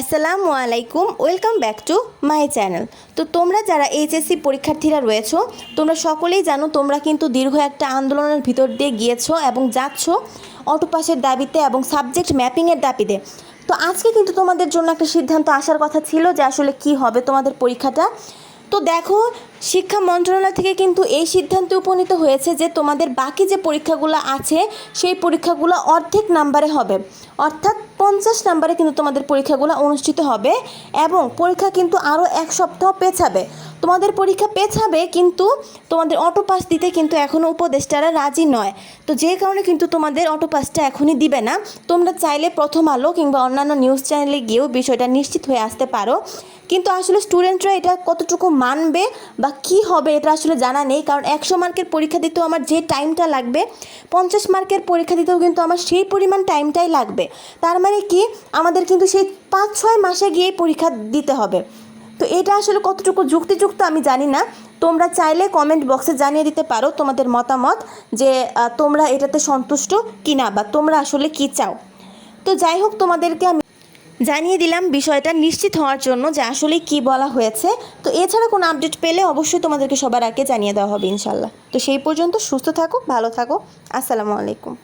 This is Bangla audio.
আসসালামু আলাইকুম, welcome back to my channel. তো তোমরা যারা এইচএসসি পরীক্ষার্থীরা রয়েছো, তোমরা সকলেই জানো তোমরা কিন্তু দীর্ঘ একটা আন্দোলনের ভিতর দিয়ে গিয়েছো এবং যাচ্ছ অটোপাসের দাবিতে এবং সাবজেক্ট ম্যাপিংয়ের দাবিতে। তো আজকে কিন্তু তোমাদের জন্য একটা সিদ্ধান্ত আসার কথা ছিল যে আসলে কি হবে তোমাদের পরীক্ষাটা। তো দেখো শিক্ষা মন্ত্রণালয় থেকে কিন্তু এই সিদ্ধান্তে উপনীত হয়েছে যে তোমাদের বাকি যে পরীক্ষাগুলো আছে, সেই পরীক্ষাগুলো অর্ধেক নাম্বারে হবে। অর্থাৎ পঞ্চাশ নাম্বারে কিন্তু তোমাদের পরীক্ষাগুলো অনুষ্ঠিত হবে এবং পরীক্ষা কিন্তু আরও এক সপ্তাহ পেছাবে। তোমাদের পরীক্ষা পেছাবে, কিন্তু তোমাদের অটো পাস দিতে কিন্তু এখনও উপদেষ্টারা রাজি নয়। তো যে কারণে কিন্তু তোমাদের অটো পাসটা এখনই দিবে না। তোমরা চাইলে প্রথম আলো কিংবা অন্যান্য নিউজ চ্যানেলে গিয়েও বিষয়টা নিশ্চিত হয়ে আসতে পারো। কিন্তু আসলে স্টুডেন্টরা এটা কতটুকু মানবে বা কি হবে এটা আসলে জানা নেই। কারণ একশো মার্কের পরীক্ষা দিতেও আমার যে টাইমটা লাগবে, পঞ্চাশ মার্কের পরীক্ষা দিতেও কিন্তু আমার সেই পরিমাণ টাইমটাই লাগবে। তার মানে কি? আমাদের কিন্তু সেই পাঁচ ছয় মাসে গিয়ে পরীক্ষা দিতে হবে। তো এটা আসলে কতটুকু যুক্তিযুক্ত আমি জানি না। তোমরা চাইলে কমেন্ট বক্সে জানিয়ে দিতে পারো তোমাদের মতামত যে তোমরা এটাতে সন্তুষ্ট কি না বা তোমরা আসলে কি চাও। তো যাই হোক, তোমাদেরকে আমি জানিয়ে দিলাম বিষয়টা নিশ্চিত হওয়ার জন্য যে আসলে কি বলা হয়েছে। তো এছাড়া কোনো আপডেট পেলে অবশ্যই তোমাদেরকে সবার আগে জানিয়ে দেওয়া হবে ইনশাল্লাহ তো সেই পর্যন্ত সুস্থ থাকো, ভালো থাকো। আসসালামু আলাইকুম।